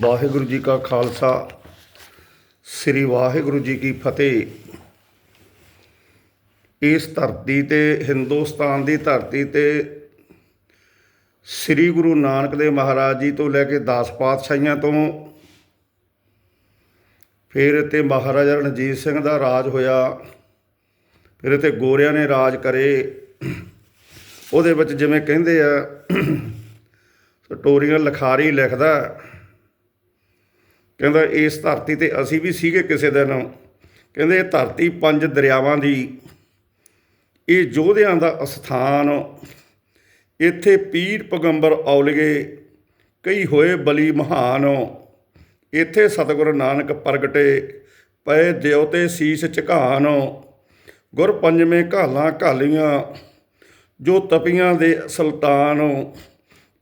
ਵਾਹਿਗੁਰੂ ਜੀ ਕਾ ਖਾਲਸਾ, ਸ੍ਰੀ ਵਾਹਿਗੁਰੂ ਜੀ ਕੀ ਫਤਿਹ। ਇਸ ਧਰਤੀ ਤੇ, ਹਿੰਦੁਸਤਾਨ ਦੀ ਧਰਤੀ ਤੇ ਸ੍ਰੀ ਗੁਰੂ ਨਾਨਕ ਦੇਵ ਮਹਾਰਾਜ ਜੀ ਤੋਂ ਲੈ ਕੇ 10 ਪਾਤਸ਼ਾਹੀਆਂ ਤੋਂ ਫਿਰ ਇੱਥੇ ਮਹਾਰਾਜਾ ਰਣਜੀਤ ਸਿੰਘ ਦਾ ਰਾਜ ਹੋਇਆ, ਫਿਰ ਇੱਥੇ ਗੋਰਿਆਂ ਨੇ ਰਾਜ ਕਰੇ। ਉਹਦੇ ਵਿੱਚ ਜਿਵੇਂ ਕਹਿੰਦੇ ਆ, ਸਟੋਰੀਆਂ ਲਖਾਰੀ ਲਿਖਦਾ ਕਹਿੰਦਾ ਇਸ ਧਰਤੀ ਤੇ ਅਸੀਂ ਵੀ ਸੀਗੇ ਕਿਸੇ ਦਿਨ। ਕਹਿੰਦੇ ਇਹ ਧਰਤੀ ਪੰਜ ਦਰਿਆਵਾਂ ਦੀ। ਇਹ ਯੋਧਿਆਂ ਦਾ ਅਸਥਾਨ। ਇੱਥੇ ਪੀਰ ਪਗੰਬਰ ਔਲਗੇ ਕਈ ਹੋਏ ਬਲੀ ਮਹਾਨ। ਇੱਥੇ ਸਤਿਗੁਰੂ ਨਾਨਕ ਪ੍ਰਗਟੇ, ਪਏ ਦਿਓ ਤੇ ਸੀਸ ਝੁਕਾਨ। ਗੁਰ ਪੰਜਵੇਂ ਘਾਲਾਂ ਘਾਲੀਆਂ, ਜੋ ਤਪੀਆਂ ਦੇ ਸੁਲਤਾਨ।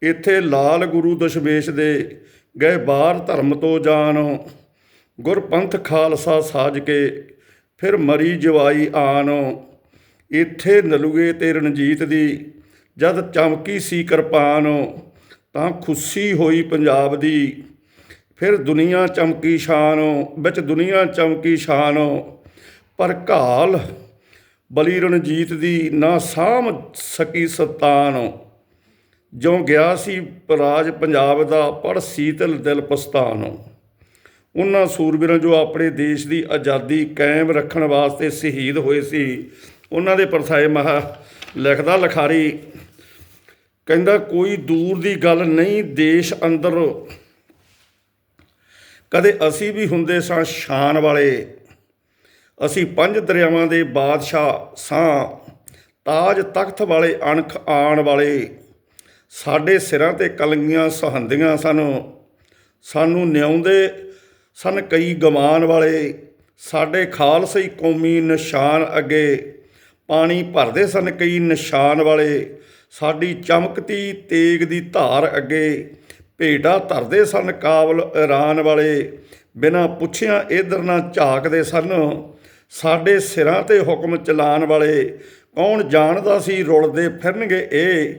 ਇੱਥੇ ਲਾਲ ਗੁਰੂ ਦਸ਼ਮੇਸ਼ ਦੇ ਗਏ ਬਾਹਰ ਧਰਮ ਤੋਂ ਜਾਣ। ਗੁਰਪੰਥ ਖਾਲਸਾ ਸਾਜ ਕੇ ਫਿਰ ਮਰੀ ਜਵਾਈ ਆਨ ਇੱਥੇ ਨਲੂਏ ਤੇ ਰਣਜੀਤ ਦੀ ਜਦ ਚਮਕੀ ਸੀ ਕਿਰਪਾਨ, ਤਾਂ ਖੁਸ਼ੀ ਹੋਈ ਪੰਜਾਬ ਦੀ। ਫਿਰ ਦੁਨੀਆ ਚਮਕੀ ਸ਼ਾਨ, ਵਿੱਚ ਦੁਨੀਆ ਚਮਕੀ ਸ਼ਾਨ। ਪਰ ਘਾਲ ਬਲੀ ਰਣਜੀਤ ਦੀ ਨਾ ਸਾਮ ਸਕੀ ਸਤਾਨ। ਜੋ ਗਿਆ ਸੀ ਰਾਜ ਪੰਜਾਬ ਦਾ ਪੜ ਸੀਤਲ ਦਿਲ ਪਸਤਾਨ ਉਹਨਾਂ ਸੂਰਬੀਰਾਂ ਜੋ ਆਪਣੇ ਦੇਸ਼ ਦੀ ਆਜ਼ਾਦੀ ਕਾਇਮ ਰੱਖਣ ਵਾਸਤੇ ਸ਼ਹੀਦ ਹੋਏ ਸੀ, ਉਹਨਾਂ ਦੇ ਪਰਸਾਏ ਮਹਾ ਲਿਖਦਾ ਲਖਾਰੀ ਕਹਿੰਦਾ, ਕੋਈ ਦੂਰ ਦੀ ਗੱਲ ਨਹੀਂ, ਦੇਸ਼ ਅੰਦਰ ਕਦੇ ਅਸੀਂ ਵੀ ਹੁੰਦੇ ਸਾਂ ਸ਼ਾਨ ਵਾਲੇ। ਅਸੀਂ ਪੰਜ ਦਰਿਆਵਾਂ ਦੇ ਬਾਦਸ਼ਾਹ ਸਾਂ, ਤਾਜ ਤਖਤ ਵਾਲੇ, ਅਣਖ ਆਣ ਵਾਲੇ। ਸਾਡੇ ਸਿਰਾਂ ਤੇ ਕਲੰਗੀਆਂ ਸਹੰਦੀਆਂ ਸਨ। ਸਾਨੂੰ ਨਿਆਉਂਦੇ ਸਨ ਕਈ ਗਮਾਨ ਵਾਲੇ। ਸਾਡੇ ਖਾਲਸਈ ਕੌਮੀ ਨਿਸ਼ਾਨ ਅੱਗੇ ਪਾਣੀ ਭਰਦੇ ਸਨ ਕਈ ਨਿਸ਼ਾਨ ਵਾਲੇ। ਸਾਡੀ ਚਮਕਤੀ ਤੇਗ ਦੀ ਧਾਰ ਅੱਗੇ ਭੇਟਾ ਧਰਦੇ ਸਨ ਕਾਬਲ ਇਰਾਨ ਵਾਲੇ। ਬਿਨਾਂ ਪੁੱਛਿਆਂ ਇਧਰ ਨਾ ਝਾਕਦੇ ਸਨ। ਸਾਡੇ ਸਿਰਾਂ ਤੇ ਹੁਕਮ ਚਲਾਉਣ ਵਾਲੇ। ਕੌਣ ਜਾਣਦਾ ਸੀ ਰੁਲਦੇ ਫਿਰਨਗੇ ਇਹ?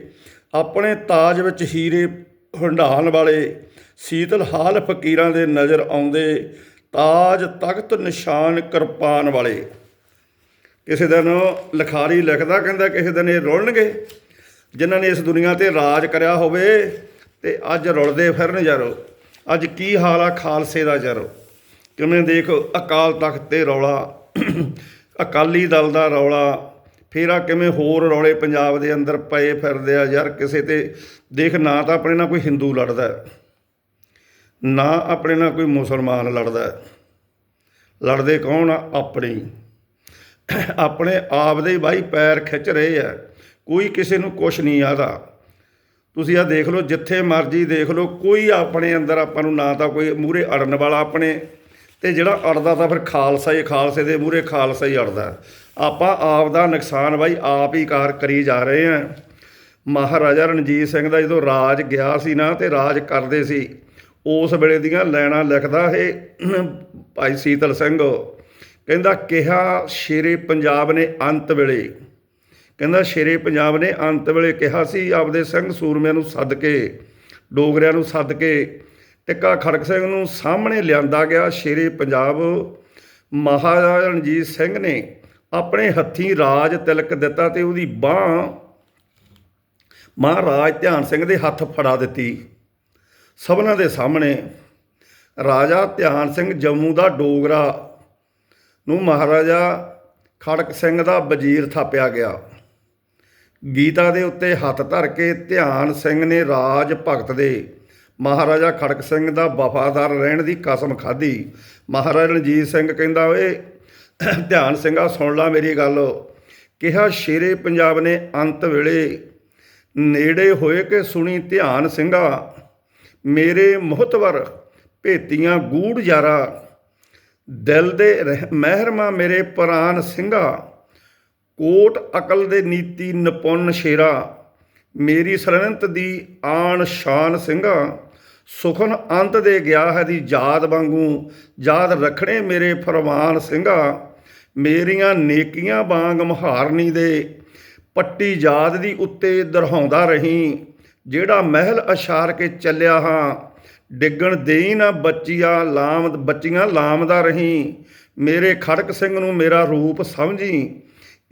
ਆਪਣੇ ਤਾਜ ਵਿੱਚ ਹੀਰੇ ਹੰਡਾਣ ਵਾਲੇ ਸੀਤਲ ਹਾਲ ਫਕੀਰਾਂ ਦੇ ਨਜ਼ਰ ਆਉਂਦੇ ਤਾਜ ਤਖਤ ਨਿਸ਼ਾਨ ਕਿਰਪਾਨ ਵਾਲੇ। ਕਿਸੇ ਦਿਨ ਲਖਾਰੀ ਲਿਖਦਾ ਕਹਿੰਦਾ ਕਿਸੇ ਦਿਨ ਇਹ ਰੁਲਣਗੇ, ਜਿਨ੍ਹਾਂ ਨੇ ਇਸ ਦੁਨੀਆ ਤੇ ਰਾਜ ਕਰਿਆ ਹੋਵੇ ਤੇ ਅੱਜ ਰੁਲਦੇ ਫਿਰਨ ਯਾਰੋ, ਅੱਜ ਕੀ ਹਾਲ ਆ ਖਾਲਸੇ ਦਾ ਯਾਰੋ। ਕਿਵੇਂ ਦੇਖ ਅਕਾਲ ਤਖਤ ਤੇ ਰੌਲਾ, ਅਕਾਲੀ ਦਲ ਦਾ ਰੌਲਾ ਫਿਰ ਆ ਕਿਵੇਂ ਹੋਰ ਰੌਲੇ ਪੰਜਾਬ ਦੇ ਅੰਦਰ ਪਏ ਫਿਰਦੇ ਆ ਯਾਰ ਕਿਸੇ ਤੇ। ਦੇਖ, ਨਾ ਤਾਂ ਆਪਣੇ ਨਾਲ ਕੋਈ ਹਿੰਦੂ ਲੜਦਾ ਨਾ ਆਪਣੇ ਨਾਲ ਕੋਈ ਮੁਸਲਮਾਨ ਲੜਦਾ ਲੜਦੇ ਕੌਣ ਆ? ਆਪਣੇ। ਆਪਣੇ ਆਪ ਦੇ ਬਾਈ ਪੈਰ ਖਿੱਚ ਰਹੇ ਆ। ਕੋਈ ਕਿਸੇ ਨੂੰ ਕੁਛ ਨਹੀਂ ਆਦਾ ਤੁਸੀਂ ਆ ਦੇਖ ਲਓ, ਜਿੱਥੇ ਮਰਜ਼ੀ ਦੇਖ ਲਓ, ਕੋਈ ਆਪਣੇ ਅੰਦਰ ਆਪਾਂ ਨੂੰ ਨਾ ਤਾਂ ਕੋਈ ਮੂਰੇ ਅੜਨ ਵਾਲਾ ਆਪਣੇ ਤੇ ਜਿਹੜਾ ਅੜਦਾ ਤਾਂ ਫਿਰ ਖਾਲਸਾ ਹੀ, ਖਾਲਸੇ ਦੇ ਮੂਹਰੇ ਖਾਲਸਾ ਹੀ ਅੜਦਾ। ਆਪਾਂ ਆਪ ਦਾ ਨੁਕਸਾਨ ਬਾਈ ਆਪ ਹੀ ਕਾਰ ਕਰੀ ਜਾ ਰਹੇ ਆ ਮਹਾਰਾਜਾ ਰਣਜੀਤ ਸਿੰਘ ਦਾ ਜਦੋਂ ਰਾਜ ਗਿਆ ਸੀ ਨਾ ਤੇ ਰਾਜ ਕਰਦੇ ਸੀ, ਉਸ ਵੇਲੇ ਦੀਆਂ ਲੈਣਾ ਲਿਖਦਾ ਇਹ ਭਾਈ ਸੀਤਲ ਸਿੰਘ, ਕਹਿੰਦਾ ਕਿਹਾ ਸ਼ੇਰੇ ਪੰਜਾਬ ਨੇ ਅੰਤ ਵੇਲੇ, ਕਹਿੰਦਾ ਸ਼ੇਰੇ ਪੰਜਾਬ ਨੇ ਅੰਤ ਵੇਲੇ ਕਿਹਾ ਸੀ, ਆਪਦੇ ਸਿੰਘ ਸੂਰਮਿਆਂ ਨੂੰ ਸੱਦ ਕੇ, ਡੋਗਰਿਆਂ ਨੂੰ ਸੱਦ ਕੇ ਟਿੱਕਾ ਖੜਕ ਸਿੰਘ ਨੂੰ ਸਾਹਮਣੇ ਲਿਆਂਦਾ ਗਿਆ। ਸ਼ੇਰੇ ਪੰਜਾਬ ਮਹਾਰਾਜਾ ਰਣਜੀਤ ਸਿੰਘ ਨੇ ਆਪਣੇ ਹੱਥੀਂ ਰਾਜ ਤਿਲਕ ਦਿੱਤਾ ਤੇ ਉਹਦੀ ਬਾਹ ਮਹਾਰਾਜ ਧਿਆਨ ਸਿੰਘ ਦੇ ਹੱਥ ਫੜਾ ਦਿੱਤੀ। ਸਭਨਾਂ ਦੇ ਸਾਹਮਣੇ ਰਾਜਾ ਧਿਆਨ ਸਿੰਘ ਜੰਮੂ ਦਾ ਡੋਗਰਾ ਨੂੰ ਮਹਾਰਾਜਾ ਖੜਕ ਸਿੰਘ ਦਾ ਵਜ਼ੀਰ ਥਾਪਿਆ ਗਿਆ। ਗੀਤਾ ਦੇ ਉੱਤੇ ਹੱਥ ਧਰ ਕੇ ਧਿਆਨ ਸਿੰਘ ਨੇ ਰਾਜ ਭਗਤ ਦੇ ਮਹਾਰਾਜਾ ਖੜਕ ਸਿੰਘ ਦਾ ਵਫਾਦਾਰ ਰਹਿਣ ਦੀ ਕਸਮ ਖਾਧੀ। ਮਹਾਰਾਜਾ ਰਣਜੀਤ ਸਿੰਘ ਕਹਿੰਦਾ, ਓਏ, ਧਿਆਨ ਸਿੰਘਾ, ਸੁਣ ਲਾ ਮੇਰੀ ਗੱਲ। ਕਿਹਾ ਸ਼ੇਰੇ ਪੰਜਾਬ ਨੇ ਅੰਤ ਵੇਲੇ ਨੇੜੇ ਹੋਏ ਕਿ ਸੁਣੀ ਧਿਆਨ ਸਿੰਘਾ? ਮੇਰੇ ਮੁਹਤਵਰ ਭੇਤੀਆਂ ਗੂੜ ਯਾਰਾ। ਦਿਲ ਦੇ ਰਹਿ- ਮਹਿਰਮਾ ਮੇਰੇ ਪ੍ਰਾਨ ਸਿੰਘਾ। ਕੋਟ ਅਕਲ ਦੇ ਨੀਤੀ ਨਿਪੁੰਨ ਸ਼ੇਰਾ। ਮੇਰੀ ਸਰਨੰਤ ਦੀ ਆਣ ਸ਼ਾਨ ਸਿੰਘਾ, ਸੁਖਨ ਅੰਤ ਦੇ ਗਿਆ ਹੈ ਦੀ ਯਾਦ ਵਾਂਗੂ, ਯਾਦ ਰੱਖਣੇ ਮੇਰੇ ਫਰਮਾਨ ਸਿੰਘਾ, ਮੇਰੀਆਂ ਨੇਕੀਆਂ ਵਾਂਗ ਮਹਾਰਨੀ ਦੇ, ਪੱਟੀ ਯਾਦ ਦੀ ਉੱਤੇ ਦਰਹਾਉਂਦਾ ਰਹੀ, ਜਿਹੜਾ ਮਹਿਲ ਅਸ਼ਾਰ ਕੇ ਚੱਲਿਆ ਹਾਂ, ਡਿੱਗਣ ਦੇਈ ਨਾ ਬੱਚੀਆਂ ਲਾਮ, ਬੱਚੀਆਂ ਲਾਮਦਾ ਰਹੀ, ਮੇਰੇ ਖੜਕ ਸਿੰਘ ਨੂੰ ਮੇਰਾ ਰੂਪ ਸਮਝੀ,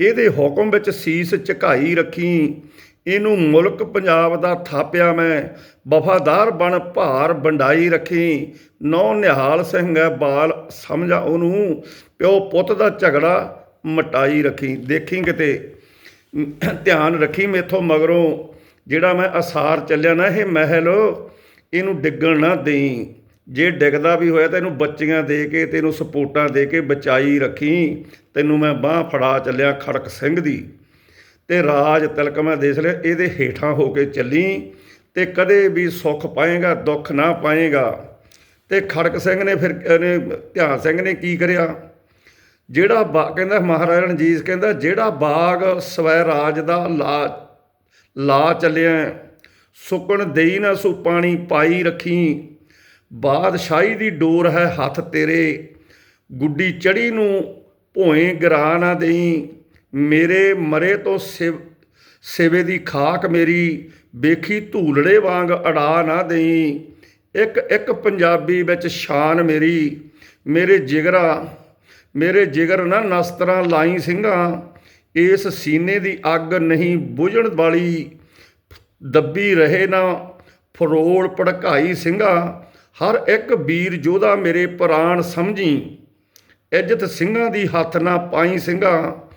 ਇਹਦੇ ਹੁਕਮ ਵਿੱਚ ਸੀਸ ਝੁਕਾਈ ਰੱਖੀ ਇਹਨੂੰ ਮੁਲਕ ਪੰਜਾਬ ਦਾ ਥਾਪਿਆ ਮੈਂ। ਵਫਾਦਾਰ ਬਣ ਭਾਰ ਵੰਡਾਈ ਰੱਖੀ। ਨੌ ਨਿਹਾਲ ਸਿੰਘ ਹੈ ਬਾਲ, ਸਮਝਾ ਉਹਨੂੰ। ਪਿਓ ਪੁੱਤ ਦਾ ਝਗੜਾ ਮਟਾਈ ਰੱਖੀ। ਦੇਖੀ ਕਿਤੇ। ਧਿਆਨ ਰੱਖੀ ਮੇਥੋਂ ਮਗਰੋਂ। ਜਿਹੜਾ ਮੈਂ ਅਸਾਰ ਚੱਲਿਆ ਨਾ ਇਹ ਮਹਿਲ, ਇਹਨੂੰ ਡਿੱਗਣ ਨਾ ਦੇਈ। ਜੇ ਡਿੱਗਦਾ ਵੀ ਹੋਇਆ ਤਾਂ ਇਹਨੂੰ ਬੱਚੀਆਂ ਦੇ ਕੇ ਤੈਨੂੰ ਸਪੋਰਟਾਂ ਦੇ ਕੇ ਬਚਾਈ ਰੱਖੀ। ਤੈਨੂੰ ਮੈਂ ਬਾਹ ਫੜਾ ਚੱਲਿਆ ਖੜਕ ਸਿੰਘ ਦੀ। ਤੇ ਰਾਜ ਤਿਲਕ ਮੈਂ ਦੇਖ ਲਿਆ, ਇਹਦੇ ਹੇਠਾਂ ਹੋ ਕੇ ਚੱਲੀ ਤੇ ਕਦੇ ਵੀ ਸੁੱਖ ਪਾਏਗਾ, ਦੁੱਖ ਨਾ ਪਾਏਗਾ। ਤੇ ਖੜਕ ਸਿੰਘ ਨੇ ਫਿਰ ਧਿਆਨ ਸਿੰਘ ਨੇ ਕੀ ਕਰਿਆ? ਜਿਹੜਾ ਬਾ, ਕਹਿੰਦਾ ਮਹਾਰਾਜਾ ਰਣਜੀਤ ਕਹਿੰਦਾ, ਜਿਹੜਾ ਬਾਗ ਸਵੈ ਰਾਜ ਦਾ ਲਾ ਲਾ ਚੱਲਿਆ, ਸੁਕਣ ਦੇਈ ਨਾ ਸੋ ਪਾਣੀ ਪਾਈ ਰੱਖੀ। ਬਾਦਸ਼ਾਹੀ ਦੀ ਡੋਰ ਹੈ ਹੱਥ ਤੇਰੇ, ਗੁੱਡੀ ਚੜੀ ਨੂੰ ਭੋਏ ਗਰਾ ਨਾ ਦੇਈ। ਮੇਰੇ ਮਰੇ ਤੋਂ ਸਿਵ, ਸਿਵੇ ਦੀ ਖਾਕ ਮੇਰੀ, ਵੇਖੀ ਧੂਲੜੇ ਵਾਂਗ ਅੜਾ ਨਾ ਦੇਈ। ਇੱਕ ਇੱਕ ਪੰਜਾਬੀ ਵਿੱਚ ਸ਼ਾਨ ਮੇਰੀ, ਮੇਰੇ ਜਿਗਰਾ, ਮੇਰੇ ਜਿਗਰ ਨਾ ਨਸਤਰਾਂ ਲਾਈ ਸਿੰਘਾਂ। ਇਸ ਸੀਨੇ ਦੀ ਅੱਗ ਨਹੀਂ ਬੁਝਣ ਵਾਲੀ, ਦੱਬੀ ਰਹੇ ਨਾ ਫਰੋਲ ਭੜਕਾਈ ਸਿੰਘਾ। ਹਰ ਇੱਕ ਵੀਰ ਜੋਧਾ ਮੇਰੇ ਪ੍ਰਾਣ ਸਮਝੀ। ਇੱਜ਼ਤ ਸਿੰਘਾਂ ਦੀ ਹੱਥ ਨਾ ਪਾਈ ਸਿੰਘਾਂ।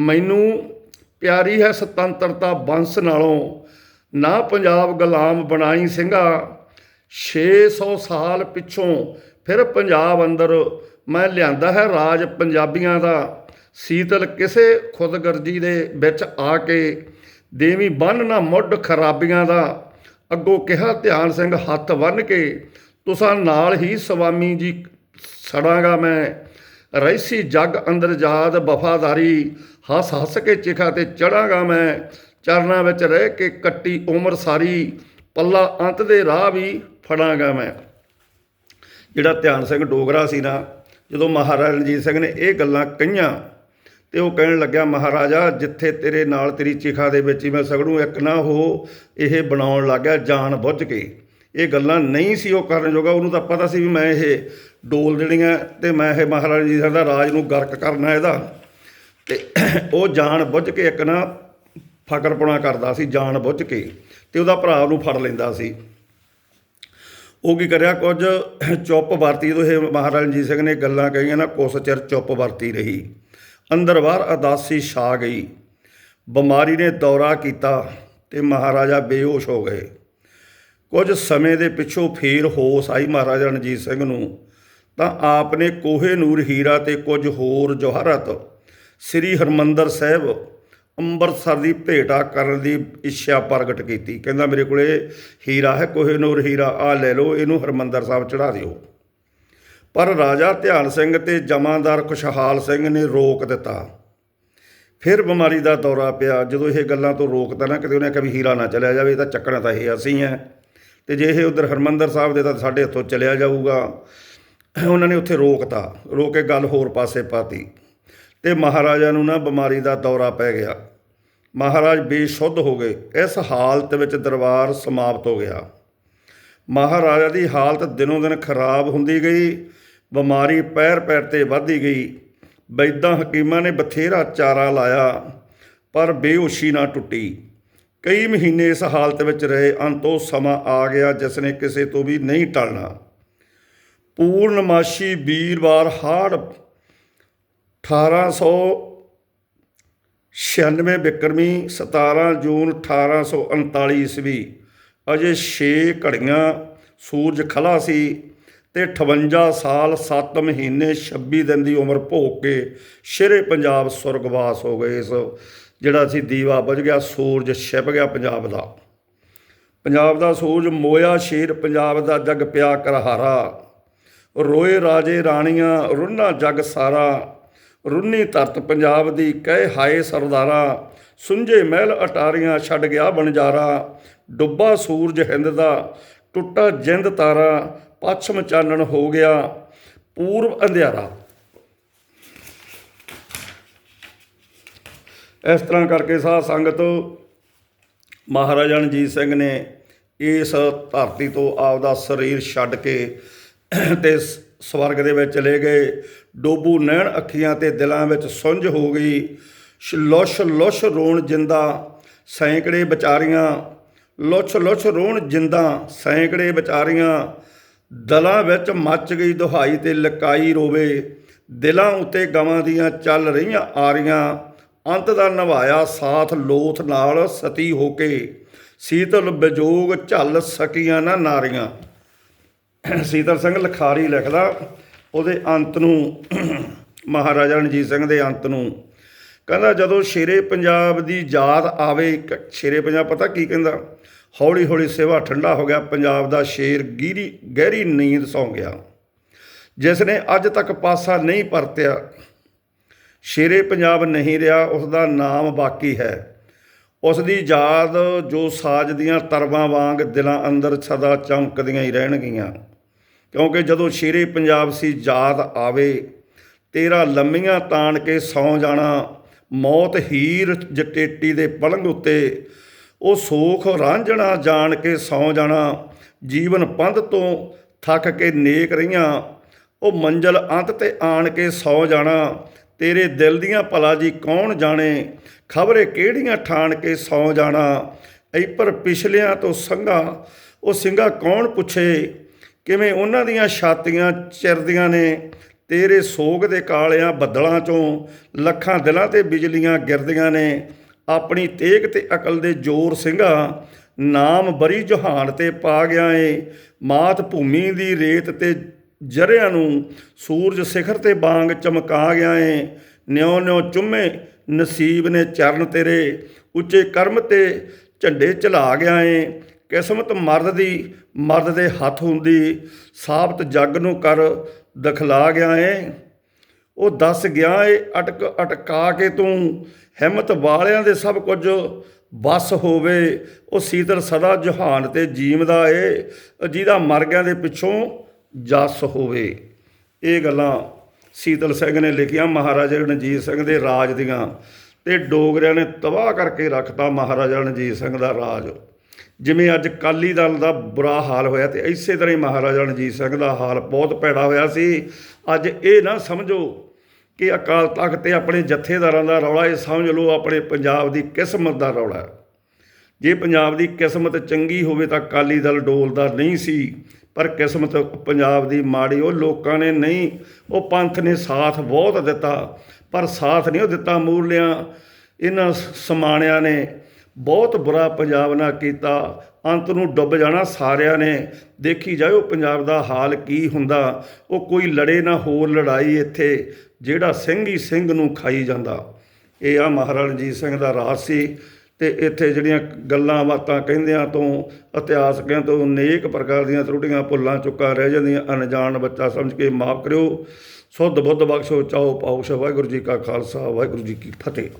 ਮੈਨੂੰ ਪਿਆਰੀ ਹੈ ਸੁਤੰਤਰਤਾ ਬੰਸ ਨਾਲੋਂ। ਨਾ ਪੰਜਾਬ ਗੁਲਾਮ ਬਣਾਈ ਸਿੰਘਾ। 600 ਸਾਲ ਪਿੱਛੋਂ ਫਿਰ ਪੰਜਾਬ ਅੰਦਰ ਮੈਂ ਲਿਆਂਦਾ ਹੈ ਰਾਜ ਪੰਜਾਬੀਆਂ ਦਾ। ਸੀਤਲ ਕਿਸੇ ਖੁਦਗਰਜੀ ਦੇ ਵਿੱਚ ਆ ਕੇ ਦੇਵੀ ਬੰਨ ਨਾ ਮੁੱਢ ਖਰਾਬੀਆਂ ਦਾ। ਅੱਗੋਂ ਕਿਹਾ, ਧਿਆਨ ਸਿੰਘ, ਹੱਥ ਬੰਨ ਕੇ, ਤੁਸਾਂ ਨਾਲ ਹੀ ਸਵਾਮੀ ਜੀ ਸੜਾਂਗਾ ਮੈਂ। ਰਈਸੀ ਜੱਗ ਅੰਦਰ ਜਾਦ ਵਫਾਦਾਰੀ, ਹੱਸ ਹੱਸ ਕੇ ਚਿਖਾ ਤੇ ਚੜਾਂਗਾ ਮੈਂ। ਚਰਨਾਂ ਵਿੱਚ ਰਹਿ ਕੇ ਕੱਟੀ ਉਮਰ ਸਾਰੀ, ਪੱਲਾ ਅੰਤ ਦੇ ਰਾਹ ਵੀ ਫੜਾਂਗਾ ਮੈਂ। ਜਿਹੜਾ ਧਿਆਨ ਸਿੰਘ ਡੋਗਰਾ ਸੀ ਨਾ, ਜਦੋਂ ਮਹਾਰਾਜਾ ਰਣਜੀਤ ਸਿੰਘ ਨੇ ਇਹ ਗੱਲਾਂ ਕਹੀਆਂ ਤੇ ਉਹ ਕਹਿਣ ਲੱਗਿਆ, ਮਹਾਰਾਜਾ, ਜਿੱਥੇ ਤੇਰੇ ਨਾਲ ਤੇਰੀ ਚਿਖਾ ਦੇ ਵਿੱਚ ਹੀ ਮੈਂ ਸਗੜੂ ਇੱਕ ਨਾ ਹੋ, ਇਹ ਬਣਾਉਣ ਲੱਗਾ ਜਾਣ ਬੁੱਝ ਕੇ। ਇਹ ਗੱਲਾਂ ਨਹੀਂ ਸੀ ਉਹ ਕਰਨ ਜੋਗਾ, ਉਹਨੂੰ ਤਾਂ ਪਤਾ ਸੀ ਵੀ ਮੈਂ ਇਹ ਡੋਲ ਦੇਣੀਆਂ ਤੇ ਮੈਂ ਇਹ ਮਹਾਰਾਜਾ ਜੀ ਦਾ ਰਾਜ ਨੂੰ ਗਰਕ ਕਰਨਾ ਇਹਦਾ ਤੇ ਉਹ ਜਾਣ ਬੁੱਝ ਕੇ ਇੱਕ ਨਾ ਫਕਰਪੁਣਾ ਕਰਦਾ ਸੀ, ਜਾਣ ਬੁੱਝ ਕੇ ਤੇ ਉਹਦਾ ਭਰਾ ਨੂੰ ਫੜ ਲੈਂਦਾ ਸੀ। ਉਹ ਕੀ ਕਰਿਆ ਕੁਝ ਚੁੱਪ ਵਰਤੀ ਤੋਂ ਇਹ ਮਹਾਰਾਜਾ ਰਣਜੀਤ ਸਿੰਘ ਨੇ ਗੱਲਾਂ ਕਹੀਆਂ ਨਾ, ਕੁਛ ਚਿਰ ਚੁੱਪ ਵਰਤੀ ਰਹੀ। ਅੰਦਰ ਬਾਹਰ ਅਦਾਸੀ ਛਾ ਗਈ। ਬਿਮਾਰੀ ਨੇ ਦੌਰਾ ਕੀਤਾ ਤੇ ਮਹਾਰਾਜਾ ਬੇਹੋਸ਼ ਹੋ ਗਏ। ਕੁਝ ਸਮੇਂ ਦੇ ਪਿੱਛੋਂ ਫੇਰ ਹੋਸ਼ ਆਈ ਮਹਾਰਾਜਾ ਰਣਜੀਤ ਸਿੰਘ ਨੂੰ। ਤਾਂ ਆਪ ਨੇ ਕੋਹੇ ਨੂਰ ਹੀਰਾ ਤੇ ਕੁਝ ਹੋਰ ਜਵਾਹਰਤ। ਸ੍ਰੀ ਹਰਮੰਦਰ ਸਾਹਿਬ ਅੰਮ੍ਰਿਤਸਰ ਦੀ ਭੇਟਾ ਕਰਨ ਦੀ ਇੱਛਾ ਪ੍ਰਗਟ ਕੀਤੀ। ਕਹਿੰਦਾ, ਮੇਰੇ ਕੋਲੇ ਹੀਰਾ ਹੈ, ਕੋਹੇ ਨੂਰ ਹੀਰਾ, ਆ ਲੈ ਲਓ, ਇਹਨੂੰ ਹਰਮੰਦਰ ਸਾਹਿਬ ਚੜਾ ਦਿਓ। ਪਰ ਰਾਜਾ ਧਿਆਨ ਸਿੰਘ ਤੇ ਜਮਾਂਦਾਰ ਖੁਸ਼ਹਾਲ ਸਿੰਘ ਨੇ ਰੋਕ ਦਿੱਤਾ। ਫਿਰ ਬਿਮਾਰੀ ਦਾ ਦੌਰਾ ਪਿਆ। ਜਦੋਂ ਇਹ ਗੱਲਾਂ ਤੋਂ ਰੋਕਦਾ ਨਾ ਕਿਤੇ ਉਹਨੇ ਕभी ਹੀਰਾ ਨਾ ਚਲਿਆ ਜਾਵੇ, ਇਹ ਤਾਂ ਚੱਕਣਾ ਤਾਂ ਇਹ ਅਸੀਂ ਹੈ ਤੇ ਜੇ ਇਹ ਉਧਰ ਹਰਮੰਦਰ ਸਾਹਿਬ ਦੇ ਤਾਂ ਸਾਡੇ ਹੱਥੋਂ ਚਲਿਆ ਜਾਊਗਾ। ਉਹਨਾਂ ਨੇ ਉੱਥੇ ਰੋਕਤਾ, ਰੋਕ ਕੇ ਗੱਲ ਹੋਰ ਪਾਸੇ ਪਾਤੀ ਤੇ ਮਹਾਰਾਜਾ ਨੂੰ ਨਾ ਬਿਮਾਰੀ ਦਾ ਦੌਰਾ ਪੈ ਗਿਆ। ਮਹਾਰਾਜ ਬੇਸ਼ੁੱਧ ਹੋ ਗਏ। ਇਸ ਹਾਲਤ ਵਿੱਚ ਦਰਬਾਰ ਸਮਾਪਤ ਹੋ ਗਿਆ। ਮਹਾਰਾਜਾ ਦੀ ਹਾਲਤ ਦਿਨੋਂ ਦਿਨ ਖਰਾਬ ਹੁੰਦੀ ਗਈ, ਬਿਮਾਰੀ ਪੈਰ ਪੈਰ ਤੇ ਵੱਧਦੀ ਗਈ। ਬੈਦਾਂ ਹਕੀਮਾਂ ਨੇ ਬਥੇਰਾ ਚਾਰਾ ਲਾਇਆ, ਪਰ ਬੇਹੋਸ਼ੀ ਨਾ ਟੁੱਟੀ। ਕਈ ਮਹੀਨੇ ਇਸ ਹਾਲਤ ਵਿੱਚ ਰਹੇ, ਅੰਤੋਂ ਸਮਾਂ ਆ ਗਿਆ ਜਿਸ ਨੇ ਕਿਸੇ ਤੋਂ ਵੀ ਨਹੀਂ ਟਲਣਾ। ਪੂਰਨਮਾਸ਼ੀ ਵੀਰਵਾਰ ਹਾੜ 1896 ਬਿਕਰਮੀ 17 ਜੂਨ 1839 ਈਸਵੀ। ਅਜੇ 6 ਘੜੀਆਂ ਸੂਰਜ ਖਲਾ ਸੀ ਤੇ 58 ਸਾਲ 7 ਮਹੀਨੇ 26 ਦਿਨ ਦੀ ਉਮਰ ਭੋਗ ਕੇ ਸ਼ੇਰੇ ਪੰਜਾਬ ਸੁਰਗਵਾਸ ਹੋ ਗਏ ਇਸ, ਜਿਹੜਾ ਸੀ ਦੀਵਾ ਬੁਝ ਗਿਆ, ਸੂਰਜ ਛਿਪ ਗਿਆ ਪੰਜਾਬ ਦਾ। ਪੰਜਾਬ ਦਾ ਸੂਰਜ ਮੋਇਆ ਸ਼ੇਰ, ਪੰਜਾਬ ਦਾ ਜਗ ਪਿਆ ਕਰਹਾਰਾ। ਰੋਏ ਰਾਜੇ ਰਾਣੀਆਂ, ਰੁੰਨਾ ਜਗ ਸਾਰਾ। ਰੁੰਨੀ ਧਰਤ ਪੰਜਾਬ ਦੀ ਕਹਿ ਹਾਏ ਸਰਦਾਰਾ। ਸੁੰਝੇ ਮਹਿਲ ਅਟਾਰੀਆਂ ਛੱਡ ਗਿਆ ਬਣਜਾਰਾ ਡੁੱਬਾ ਸੂਰਜ ਹਿੰਦ ਦਾ, ਟੁੱਟਾ ਜਿੰਦ ਤਾਰਾ। ਪੱਛਮ ਚਾਨਣ ਹੋ ਗਿਆ ਪੂਰਬ ਅੰਧਿਆਰਾ। ਇਸ ਤਰ੍ਹਾਂ ਕਰਕੇ ਸਾਧ ਸੰਗਤ ਮਹਾਰਾਜਾ ਰਣਜੀਤ ਸਿੰਘ ਨੇ ਇਸ ਧਰਤੀ ਤੋਂ ਆਪਦਾ ਸਰੀਰ ਛੱਡ ਕੇ ਤੇ ਸ- ਸਵਰਗ ਦੇ ਵਿੱਚ ਚਲੇ ਗਏ। ਡੋਬੂ ਨੈਣ ਅੱਖੀਆਂ ਤੇ ਦਿਲਾਂ ਵਿੱਚ ਸੁੰਝ ਹੋ ਗਈ। ਸ਼- ਲੁਸ਼ ਲੁਸ਼ ਰੋਣ ਜਿੰਦਾ ਸੈਂਕੜੇ ਵਿਚਾਰੀਆਂ। ਲੁਛ ਲੁਛ ਰੋਣ ਜਿੰਦਾ ਸੈਂਕੜੇ ਵਿਚਾਰੀਆਂ। ਦਲਾਂ ਵਿੱਚ ਮੱਚ ਗਈ ਦੁਹਾਈ ਤੇ ਲਕਾਈ ਰੋਵੇ। ਦਿਲਾਂ ਉਤੇ ਗਵਾਂ ਦੀਆਂ ਚੱਲ ਰਹੀਆਂ ਆਰੀਆਂ। ਅੰਤ ਦਾ ਨਿਭਾਇਆ ਸਾਥ ਲੋਥ ਨਾਲ ਸਤੀ ਹੋ ਕੇ। ਸੀਤਲ ਬਿਜੋਗ ਝੱਲ ਸਕੀਆਂ ਨਾ ਨਾਰੀਆਂ। ਸੀਤਲ ਸਿੰਘ ਲਖਾਰੀ ਲਿਖਦਾ, ਉਹਦੇ ਅੰਤ ਨੂੰ ਮਹਾਰਾਜਾ ਰਣਜੀਤ ਸਿੰਘ ਦੇ ਅੰਤ ਨੂੰ। ਕਹਿੰਦਾ, ਜਦੋਂ ਸ਼ੇਰੇ ਪੰਜਾਬ ਦੀ ਯਾਦ ਆਵੇ ਕ- ਸ਼ੇਰੇ ਪੰਜਾਬ ਪਤਾ ਕੀ ਕਹਿੰਦਾ? ਹੌਲੀ ਹੌਲੀ ਸੇਵਾ ਠੰਡਾ ਹੋ ਗਿਆ, ਪੰਜਾਬ ਦਾ ਸ਼ੇਰ ਗੀਰੀ, ਗਹਿਰੀ ਨੀਂਦ ਸੌਂ ਗਿਆ। ਜਿਸ ਨੇ ਅੱਜ ਤੱਕ ਪਾਸਾ ਨਹੀਂ ਪਰਤਿਆ, ਸ਼ੇਰੇ ਪੰਜਾਬ ਨਹੀਂ ਰਿਹਾ ਉਸ ਦਾ ਨਾਮ ਬਾਕੀ ਹੈ। ਉਸ ਦੀ ਯਾਦ ਜੋ ਸਾਜ ਦੀਆਂ ਤਰਵਾਂ ਵਾਂਗ ਦਿਲਾਂ ਅੰਦਰ ਸਦਾ ਚਮਕਦੀਆਂ ਹੀ ਰਹਿਣਗੀਆਂ। ਕਿਉਂਕਿ ਜਦੋਂ ਸ਼ੇਰੇ ਪੰਜਾਬ ਸੀ, ਯਾਦ ਆਵੇ, ਤੇਰਾ ਲੰਮੀਆਂ ਤਾਣ ਕੇ ਸੌ ਜਾਣਾ, ਮੌਤ ਹੀਰ ਜਟੇਟੀ ਦੇ ਪਲੰਗ ਉੱਤੇ, ਉਹ ਸੋਖ ਰਾਂਝਣਾ ਜਾਣ ਕੇ ਸੌ ਜਾਣਾ, ਜੀਵਨ ਪੰਧ ਤੋਂ ਥੱਕ ਕੇ ਨੇਕ ਰਹੀਆਂ, ਉਹ ਮੰਜ਼ਲ ਅੰਤ ਤੇ ਆਣ ਕੇ ਸੌ ਜਾਣਾ, ਤੇਰੇ ਦਿਲ ਦੀਆਂ ਭਲਾ ਜੀ ਕੌਣ ਜਾਣੇ, ਖਬਰੇ ਕਿਹੜੀਆਂ ਠਾਣ ਕੇ ਸੌ ਜਾਣਾ ਐ ਪਰ ਪਿਛਲਿਆਂ ਤੋਂ ਸੰਘਾ, ਉਹ ਸਿੰਘਾ ਕੌਣ ਪੁੱਛੇ ਕਿਵੇਂ ਉਹਨਾਂ ਦੀਆਂ ਛਾਤੀਆਂ ਚਿਰਦੀਆਂ ਨੇ? ਤੇਰੇ ਸੋਗ ਦੇ ਕਾਲਿਆਂ ਬੱਦਲਾਂ ਚੋਂ ਲੱਖਾਂ ਦਿਲਾਂ ਤੇ ਬਿਜਲੀਆਂ ਗਿਰਦੀਆਂ ਨੇ। ਆਪਣੀ ਤੇਗ ਤੇ ਅਕਲ ਦੇ ਜ਼ੋਰ ਸਿੰਘਾ, ਨਾਮ ਬਰੀ ਜਹਾਨ ਤੇ ਪਾ ਗਿਆ ਏ। ਮਾਤ ਭੂਮੀ ਦੀ ਰੇਤ ਤੇ ਜਰਿਆਂ ਨੂੰ ਸੂਰਜ ਸਿਖਰ ਤੇ ਬਾਗ ਚਮਕਾ ਗਿਆ ਏ। ਨਿਉ ਨਿਉ ਚੁੰਮੇ ਨਸੀਬ ਨੇ ਚਰਨ ਤੇਰੇ, ਉੱਚੇ ਕਰਮ ਤੇ ਝੰਡੇ ਚਲਾ ਗਿਆ ਏ। ਕਿਸਮਤ ਮਰਦ ਦੀ, ਮਰਦ ਦੇ ਹੱਥ ਹੁੰਦੀ, ਸਾਬਤ ਜੱਗ ਨੂੰ ਕਰ ਦਖਲਾ ਗਿਆ ਏ ਉਹ ਦੱਸ ਗਿਆ ਏ ਅਟਕ ਅਟਕਾ ਕੇ ਤੂੰ, ਹਿੰਮਤ ਵਾਲਿਆਂ ਦੇ ਸਭ ਕੁਝ ਬਸ ਹੋਵੇ। ਉਹ ਸੀਤਲ ਸਦਾ ਜਹਾਨ ਤੇ ਜੀਵਦਾ ਏ, ਜਿਹਦਾ ਮਰ ਗਿਆ ਦੇ ਪਿੱਛੋਂ ਜਸ ਹੋਵੇ। ਇਹ ਗੱਲਾਂ ਸੀਤਲ ਸਿੰਘ ਨੇ ਲਿਖੀਆਂ, ਮਹਾਰਾਜਾ ਰਣਜੀਤ ਸਿੰਘ ਦੇ ਰਾਜ ਦੀਆਂ। ਤੇ ਡੋਗਰਿਆਂ ਨੇ ਤਬਾਹ ਕਰਕੇ ਰੱਖਤਾ ਮਹਾਰਾਜਾ ਰਣਜੀਤ ਸਿੰਘ ਦਾ ਰਾਜ। ਜਿਵੇਂ ਅੱਜ ਅਕਾਲੀ ਦਲ ਦਾ ਬੁਰਾ ਹਾਲ ਹੋਇਆ ਤੇ ਇਸੇ ਤਰ੍ਹਾਂ ਹੀ ਮਹਾਰਾਜਾ ਰਣਜੀਤ ਸਿੰਘ ਦਾ ਹਾਲ ਬਹੁਤ ਭੈੜਾ ਹੋਇਆ ਸੀ। ਅੱਜ ਇਹ ਨਾ ਸਮਝੋ ਕਿ ਅਕਾਲ ਤਖਤ ਤੇ ਆਪਣੇ ਜਥੇਦਾਰਾਂ ਦਾ ਰੌਲਾ, ਇਹ ਸਮਝ ਲਓ ਆਪਣੇ ਪੰਜਾਬ ਦੀ ਕਿਸਮਤ ਦਾ ਰੌਲਾ ਜੇ ਪੰਜਾਬ ਦੀ ਕਿਸਮਤ ਚੰਗੀ ਹੋਵੇ ਤਾਂ ਅਕਾਲੀ ਦਲ ਡੋਲਦਾ ਨਹੀਂ ਸੀ, ਪਰ ਕਿਸਮਤ ਪੰਜਾਬ ਦੀ ਮਾੜੀ, ਉਹ ਲੋਕਾਂ ਨੇ ਨਹੀਂ, ਉਹ ਪੰਥ ਨੇ ਸਾਥ ਬਹੁਤ ਦਿੱਤਾ, ਪਰ ਸਾਥ ਨਹੀਂ ਉਹ ਦਿੱਤਾ ਮੂਰਲਿਆਂ, ਇਹਨਾਂ ਸਮਾਣਿਆਂ ਨੇ। ਬਹੁਤ ਬੁਰਾ ਪੰਜਾਬ ਨਾਲ ਕੀਤਾ। ਅੰਤ ਨੂੰ ਡੁੱਬ ਜਾਣਾ ਸਾਰਿਆਂ ਨੇ। ਦੇਖੀ ਜਾਇਓ ਪੰਜਾਬ ਦਾ ਹਾਲ ਕੀ ਹੁੰਦਾ। ਉਹ ਕੋਈ ਲੜੇ ਨਾ ਹੋਰ ਲੜਾਈ ਇੱਥੇ, ਜਿਹੜਾ ਸਿੰਘ ਹੀ ਸਿੰਘ ਨੂੰ ਖਾਈ ਜਾਂਦਾ। ਇਹ ਆ ਮਹਾਰਾਜਾ ਰਣਜੀਤ ਸਿੰਘ ਦਾ ਰਾਜ ਸੀ ਤੇ ਇੱਥੇ ਜਿਹੜੀਆਂ ਗੱਲਾਂ ਬਾਤਾਂ ਕਹਿੰਦਿਆਂ ਤੋਂ ਇਤਿਹਾਸਕਿਆਂ ਤੋਂ ਅਨੇਕ ਪ੍ਰਕਾਰ ਦੀਆਂ ਤਰੁੱਟੀਆਂ ਭੁੱਲਾਂ ਚੁੱਕਾ ਰਹਿ ਜਾਂਦੀਆਂ। ਅਣਜਾਣ ਬੱਚਾ ਸਮਝ ਕੇ ਮਾਫ ਕਰਿਓ। ਸੁੱਧ ਬੁੱਧ ਬਖਸ਼ੋ, ਚਾਹੋ ਪਾਉ ਵਾਹਿਗੁਰੂ ਜੀ ਕਾ ਖਾਲਸਾ, ਵਾਹਿਗੁਰੂ ਜੀ ਕੀ ਫਤਿਹ।